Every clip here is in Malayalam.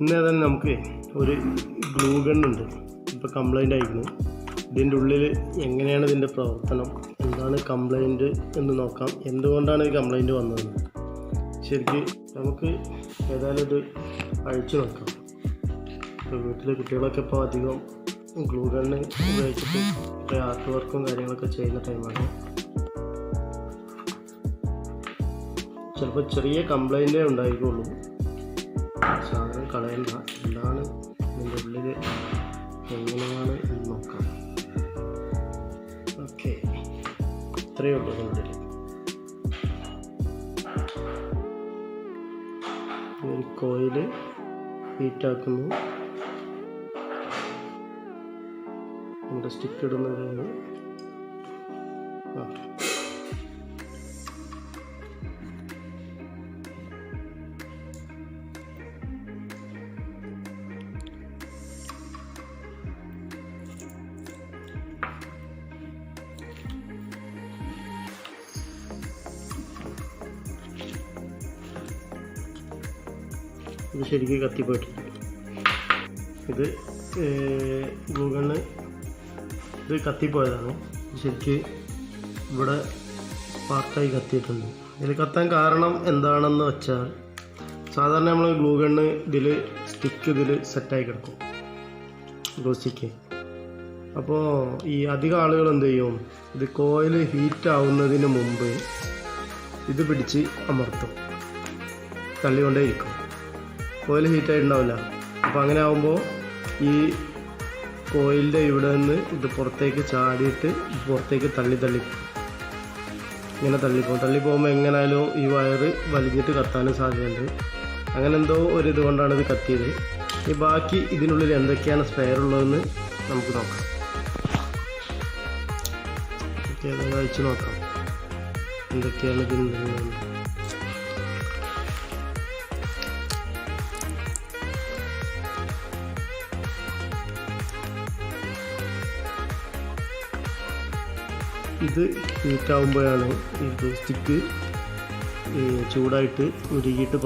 ഇന്ന് അതന്നെ നമുക്ക് ഒരു ഗ്ലൂ ഉണ്ട്. ഇപ്പോൾ കംപ്ലൈന്റ് ആയിരുന്നു ഇതിന്റെ ഉള്ളിൽ എങ്ങനെയാണ് ഇതിന്റെ പ്രവർത്തനം? എന്താണ് കംപ്ലൈന്റ് എന്ന് നോക്കാം. എന്തുകൊണ്ടാണ് ഈ കംപ്ലൈന്റ് വന്നത്? ശരിക്ക് നമുക്ക് ഏതായാലും ഇത് അഴിച്ചു നോക്കാം. ഇപ്പോൾ വീട്ടിലെ കുട്ടികളൊക്കെ ഇപ്പോൾ അധികം ഗ്ലൂ ഗണ്ണ് ഉപയോഗിച്ചിട്ട് ആർട്ട് വർക്കും കാര്യങ്ങളൊക്കെ ചെയ്യുന്ന ടൈമാണ് ചിലപ്പോൾ ചെറിയ കംപ്ലൈന്റേ ഉണ്ടായിരിക്കുള്ളൂ. സാധനം കളയണ്ട. എന്താണ് ഇതിന്റെ ഉള്ളിൽ എങ്ങനെയാണ് എന്ന് നോക്കാം. ഓക്കെ. ഇത്രയേ ഉള്ളൂ ഇതിന്റെ ഒരു കോയിൽ ഹീറ്റാക്കുന്നു നമ്മുടെ സ്റ്റിക്ക് ഇടുന്നതാണ് ആ. ഇത് ശരിക്കും കത്തിപ്പോയിട്ടുണ്ട് ഇത് ഗൂഗിളിന് ഇത് കത്തിപ്പോയതാണ്. ശരിക്ക് ഇവിടെ സ്പാർക്കായി കത്തിയിട്ടുണ്ട്. ഇതിൽ കത്താൻ കാരണം എന്താണെന്ന് വെച്ചാൽ സാധാരണ നമ്മൾ ഗണ്ണ് ഇതിൽ സ്റ്റിക്ക് ഇതിൽ സെറ്റായി കിടക്കും. ഗ്ലൂ സ്റ്റിക്ക് അപ്പോൾ ഈ അധികം ആളുകൾ എന്ത് ചെയ്യും? ഇത് കോയിൽ ഹീറ്റ് ആവുന്നതിന് മുമ്പ് ഇത് പിടിച്ച് അമർത്തും. തള്ളിക്കൊണ്ടേയിരിക്കും. കോയിൽ ഹീറ്റായി ഉണ്ടാവില്ല അപ്പോൾ അങ്ങനെ ആകുമ്പോൾ ഈ കോയിലിന്റെ ഇവിടെ നിന്ന് ഇത് പുറത്തേക്ക് ചാടിയിട്ട് പുറത്തേക്ക് തള്ളി തള്ളി. ഇങ്ങനെ തള്ളിപ്പോകും. തള്ളിപ്പോകുമ്പോൾ എങ്ങനെയാലും ഈ വയർ വലിഞ്ഞിട്ട് കത്താനും സാധ്യതയുണ്ട്. അങ്ങനെ എന്തോ ഒരു ഇത് കൊണ്ടാണ് ഇത് കത്തിയത്. ഈ ബാക്കി ഇതിനുള്ളിൽ എന്തൊക്കെയാണ് സ്പെയർ ഉള്ളതെന്ന് നമുക്ക് നോക്കാം. ഓക്കെ അത് വായിച്ച് നോക്കാം. എന്തൊക്കെയാണ് ഇതിനുള്ളിൽ ഇത് ഹീറ്റാവുമ്പോഴാണ് ഈ സ്റ്റിക്ക് ചൂടായിട്ട് ഉരുകിയിട്ട്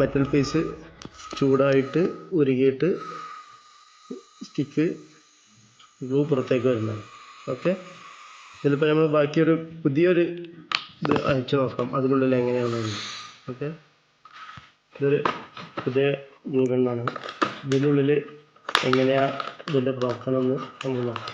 മെറ്റൽ പീസ് ചൂടായിട്ട് ഉരുകിയിട്ട് സ്റ്റിക്ക് ഗ്ലൂ പുറത്തേക്ക് വരുന്നതാണ് ഓക്കെ ഇതിലിപ്പോൾ നമ്മൾ ബാക്കിയൊരു പുതിയൊരു ഇത് അയച്ചു നോക്കാം. അതിനുള്ളിൽ എങ്ങനെയാണെന്ന് ഓക്കെ ഇതൊരു പുതിയ ഗ്ലൂ ഗണ്ണാണ് ഇതിനുള്ളിൽ എങ്ങനെയാണ് ഇതിന്റെ പ്രവർത്തനം എന്ന് നമ്മൾ നോക്കാം.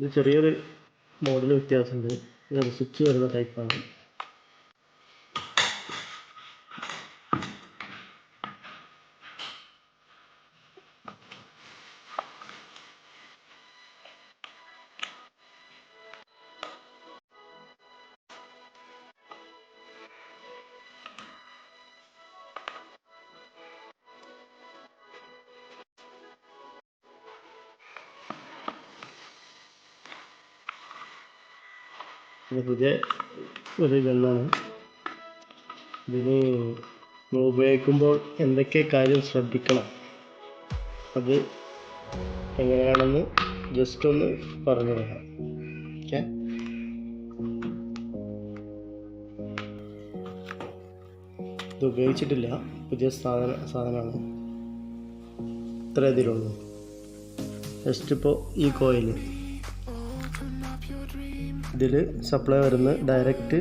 ഇത് ചെറിയൊരു മോഡൽ വ്യത്യാസമുണ്ട്. ഇത് സ്വിച്ച് വരുന്ന ടൈപ്പാണ് ഇത് പുതിയ ഒരു ഗണ്ണാണ് ഇതിന് നമ്മൾ ഉപയോഗിക്കുമ്പോൾ എന്തൊക്കെ കാര്യം ശ്രദ്ധിക്കണം? അത് എങ്ങനെയാണെന്ന് ജസ്റ്റ് ഒന്ന് പറഞ്ഞു തരാം. ഓക്കെ? ഇത് ഉപയോഗിച്ചിട്ടില്ല. പുതിയ സാധന സാധനമാണ്. ഇത്ര ഇതിലുള്ളൂ. ജസ്റ്റ് ഇപ്പോൾ ഈ കോയിൽ ഇതിൽ സപ്ലൈ വരുന്ന ഡയറക്റ്റ്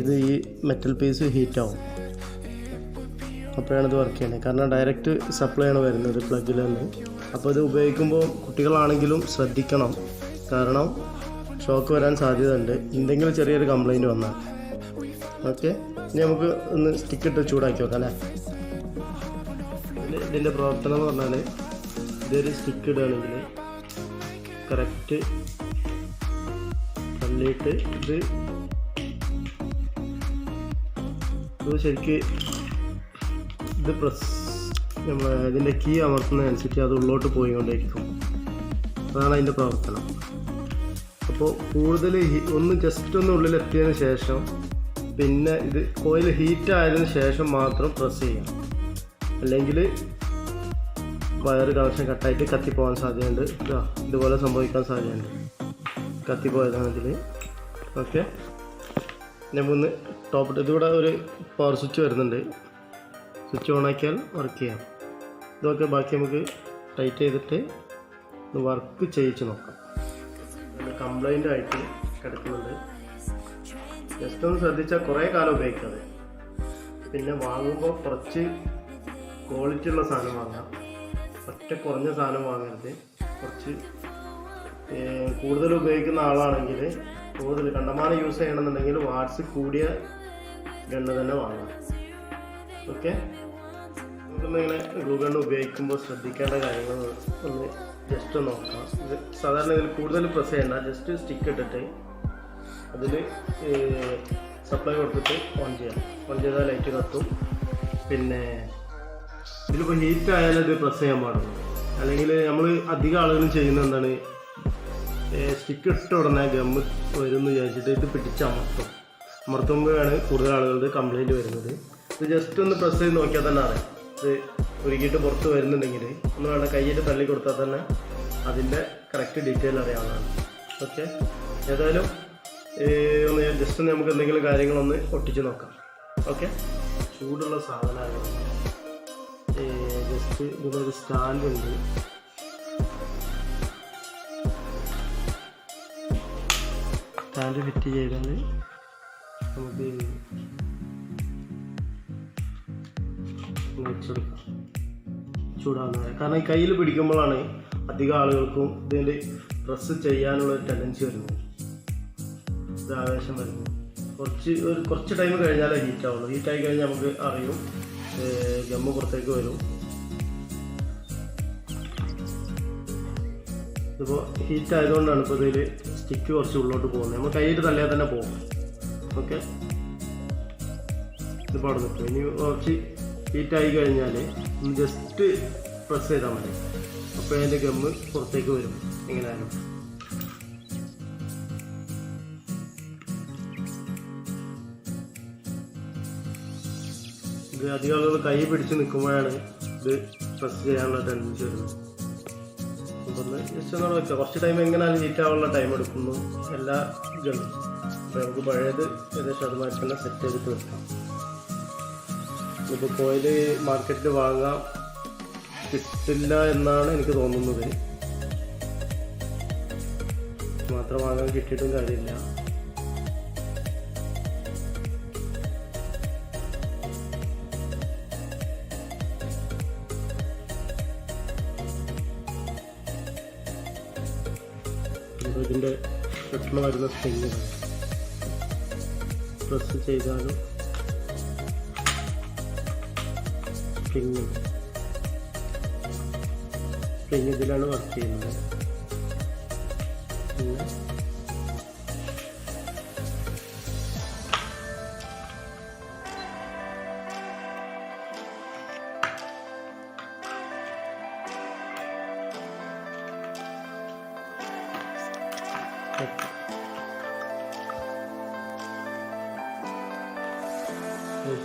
ഇത് ഈ മെറ്റൽ പീസ് ഹീറ്റ് ആവും. അപ്പോഴാണ് ഇത് വർക്ക് ചെയ്യുന്നത്. കാരണം ഡയറക്റ്റ് സപ്ലൈ ആണ് വരുന്നത് പ്ലഗിൽ നിന്ന്. അപ്പോൾ ഇത് ഉപയോഗിക്കുമ്പോൾ കുട്ടികളാണെങ്കിലും ശ്രദ്ധിക്കണം. കാരണം ഷോക്ക് വരാൻ സാധ്യതയുണ്ട്. എന്തെങ്കിലും ചെറിയൊരു കംപ്ലൈന്റ് വന്നാൽ. ഓക്കെ ഇനി നമുക്ക് ഒന്ന് സ്റ്റിക്ക് ഇട്ട് ചൂടാക്കി വെക്കാം അല്ലേ? ഇതിന്റെ പ്രവർത്തനം എന്ന് പറഞ്ഞാൽ ഇതൊരു സ്റ്റിക്ക് ഇടുകയാണെങ്കിൽ കറക്റ്റ് തള്ളിയിട്ട് ഇത് ഇത് ശരിക്ക് ഇത് പ്രസ് നമ്മൾ ഇതിന്റെ കീ അമർത്തുന്നതനുസരിച്ച് അത് ഉള്ളോട്ട് പോയിക്കൊണ്ടേയിരിക്കും. അതാണ് അതിന്റെ പ്രവർത്തനം. അപ്പോൾ കൂടുതൽ ഒന്ന് ജസ്റ്റ് ഒന്ന് ഉള്ളിലെത്തിയതിന് ശേഷം പിന്നെ ഇത് കോയിൽ ഹീറ്റ് ആയതിനു ശേഷം മാത്രം പ്രസ് ചെയ്യാം. അല്ലെങ്കിൽ വയർ കണക്ഷൻ കട്ടായിട്ട് കത്തിപ്പോകാൻ സാധ്യതയുണ്ട്. ഇതാ ഇതുപോലെ സംഭവിക്കാൻ സാധ്യതയുണ്ട്. കത്തിപ്പോയതാണെങ്കിൽ ഓക്കെ. ഞാൻ മൂന്ന് ടോപ്പ് ഇതിവിടെ ഒരു പവർ സ്വിച്ച് വരുന്നുണ്ട്. സ്വിച്ച് ഓൺ ആക്കിയാൽ വർക്ക് ചെയ്യാം. ഇതൊക്കെ ബാക്കി നമുക്ക് ടൈറ്റ് ചെയ്തിട്ട് വർക്ക് ചെയ്യിച്ച് നോക്കാം. കംപ്ലൈന്റ് ആയിട്ട് കിടക്കുന്നുണ്ട്. ജസ്റ്റ് ഒന്ന് ശ്രദ്ധിച്ചാൽ കുറേ കാലം ഉപയോഗിക്കാതെ പിന്നെ വാങ്ങുമ്പോൾ കുറച്ച് ക്വാളിറ്റി ഉള്ള സാധനം വാങ്ങാം. ഒറ്റ കുറഞ്ഞ സാധനം വാങ്ങരുത്. കുറച്ച് കൂടുതൽ ഉപയോഗിക്കുന്ന ആളാണെങ്കിൽ കൂടുതൽ കണ്ടമാനം യൂസ് ചെയ്യണമെന്നുണ്ടെങ്കിൽ വാട്സ് കൂടിയ ഗണ്ണ് തന്നെ വാങ്ങാം ഓക്കെ ഗ്ലൂ ഗണ്ണ് ഉപയോഗിക്കുമ്പോൾ ശ്രദ്ധിക്കേണ്ട കാര്യങ്ങൾ ഒന്ന് ജസ്റ്റ് നോക്കാം. സാധാരണ ഇതിൽ കൂടുതൽ പ്രസ് ചെയ്യണ്ട ജസ്റ്റ് സ്റ്റിക്ക് ഇട്ടിട്ട് അതിൽ സപ്ലൈ കൊടുത്തിട്ട് ഓൺ ചെയ്യാം. ഓൺ ചെയ്താൽ ലൈറ്റ് കത്തും. പിന്നെ ഇതിലിപ്പോൾ ഹീറ്റ് ആയാലും ഇത് പ്രസ് ചെയ്യാൻ പാടുള്ളൂ. അല്ലെങ്കിൽ നമ്മൾ അധികം ആളുകളും ചെയ്യുന്ന എന്താണ്? സ്റ്റിക്ക് ഇട്ട ഉടനെ ഗമ്മ് വരും എന്ന് വിചാരിച്ചിട്ട് ഇത് പിടിച്ച് അമർത്തും. അമർത്തുമ്പോഴാണ് കൂടുതൽ ആളുകളുടെ കംപ്ലൈന്റ് വരുന്നത്. ഇത് ജസ്റ്റ് ഒന്ന് പ്രസ് ചെയ്ത് നോക്കിയാൽ തന്നെ അറിയാം. ഇത് ഉരുക്കിയിട്ട് പുറത്ത് വരുന്നുണ്ടെങ്കിൽ ഒന്ന് വേണ്ട കയ്യിട്ട് തള്ളി കൊടുത്താൽ തന്നെ അതിന്റെ കറക്റ്റ് ഡീറ്റെയിൽ അറിയാവുന്നതാണ്. ഓക്കെ ഏതായാലും ഒന്ന് ജസ്റ്റ് ഒന്ന് നമുക്ക് എന്തെങ്കിലും കാര്യങ്ങളൊന്ന് ഒട്ടിച്ച് നോക്കാം. ഓക്കെ ചൂടുള്ള സാധനമാണ് ജസ്റ്റ് ഇതിനൊരു സ്റ്റാൻഡ് സ്റ്റാൻഡ് ഫിറ്റ് ചെയ്താൽ നമുക്ക് വെച്ചെടുക്കാം ചൂടാവുന്നത് കാരണം കയ്യിൽ പിടിക്കുമ്പോഴാണ് അധികം ആളുകൾക്കും ഇതിന്റെ ഡ്രസ്സ് ചെയ്യാനുള്ള ഒരു ടെൻഡൻസി വരുന്നത്. ഒരു ആവേശം വരുന്നത്. കുറച്ച് ഒരു കുറച്ച് ടൈം കഴിഞ്ഞാലേ ഹീറ്റ് ആവുള്ളൂ. ഹീറ്റ് ആയി കഴിഞ്ഞാൽ നമുക്ക് അറിയും ജമ്മു പുറത്തേക്ക് വരും. ഇതിപ്പോൾ ഹീറ്റ് ആയതുകൊണ്ടാണ് ഇപ്പോൾ ഇതിൽ സ്റ്റിക്ക് കുറച്ച് ഉള്ളോട്ട് പോകുന്നത്. നമ്മൾ കൈയിട്ട് തള്ളിയാൽ തന്നെ പോകും. ഓക്കെ ഇതിപ്പോൾ അവിടെ നിൽക്കും. ഇനി കുറച്ച് ഹീറ്റ് ആയി കഴിഞ്ഞാൽ ഒന്ന് ജസ്റ്റ് പ്രസ് ചെയ്താൽ മതി. അപ്പോൾ അതിന്റെ ഗമ്മ് പുറത്തേക്ക് വരും. എങ്ങനെയായാലും ഇത് അധികം ആളുകൾ കൈ പിടിച്ച് നിൽക്കുമ്പോഴാണ് ഇത് പ്രസ് ചെയ്യാനുള്ള ടെൻഡൻസി വരുന്നത്. ഒന്ന് ജസ്റ്റ് ഒന്ന് കുറച്ച് ടൈം എങ്ങനെയാലും ഹീറ്റ് ആവാനുള്ള ടൈം എടുക്കുന്നു. എല്ലാ ഗണ്ണും അപ്പോൾ നമുക്ക് പഴയത് ഏകദേശം അതുമാതിരി തന്നെ സെറ്റ് ചെയ്തിട്ട് വെക്കാം. ഇപ്പോൾ കോയിൽ മാർക്കറ്റിൽ വാങ്ങാം കിട്ടില്ല എന്നാണ് എനിക്ക് തോന്നുന്നത്. മാത്രം വാങ്ങാൻ കിട്ടിയിട്ടും കാര്യമില്ല. ഇപ്പോൾ ഇതിന്റെ പെട്ടെന്ന് വരുന്ന സ്പ്രിങ് പ്രസ് ചെയ്താലും സ്പ്രിങ് സ്പ്രിങ് ഇതിലാണ് വർക്ക് ചെയ്യുന്നത്.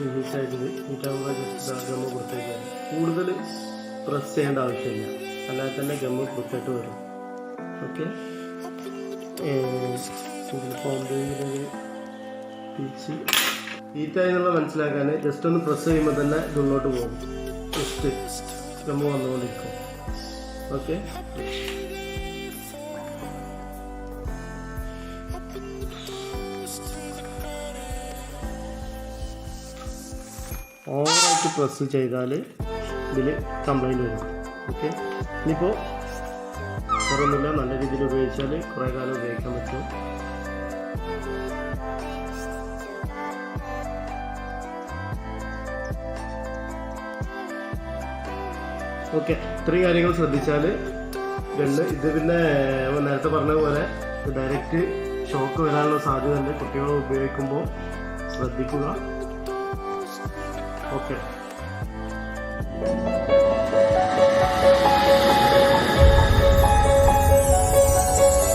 അത്യാവശ്യം നൂറ്റാമ്പത് ജസ്റ്റ് ഗമ്മ പുറത്തേക്ക് വരും കൂടുതൽ പ്രസ് ചെയ്യേണ്ട ആവശ്യമില്ല. അല്ലാതെ തന്നെ ഗമ്മ പുറത്തേട്ട് വരും. ഓക്കെ എന്തെങ്കിലും തിരിച്ച് എന്നുള്ള മനസ്സിലാക്കാൻ ജസ്റ്റ് ഒന്ന് പ്രസ് ചെയ്യുമ്പോൾ തന്നെ ഇതുള്ളോട്ട് പോകും. ജസ്റ്റ് ഗമ്മ വന്നുകൊണ്ടിരിക്കും. ഓക്കെ ഓവറായിട്ട് പ്രസ് ചെയ്താൽ ഇതിൽ കംപ്ലൈന്റ് വരും. ഓക്കെ ഇനിയിപ്പോൾ വേറൊന്നുമില്ല നല്ല രീതിയിൽ ഉപയോഗിച്ചാൽ കുറേ കാലം ഉപയോഗിക്കാൻ പറ്റും. ഓക്കെ ഇത്രയും കാര്യങ്ങൾ ശ്രദ്ധിച്ചാൽ രണ്ട് ഇത് പിന്നെ നേരത്തെ പറഞ്ഞ പോലെ ഡയറക്റ്റ് ഷോക്ക് വരാനുള്ള സാധ്യത ഉണ്ട് കുട്ടികൾ ഉപയോഗിക്കുമ്പോൾ ശ്രദ്ധിക്കുക. ഓക്കെ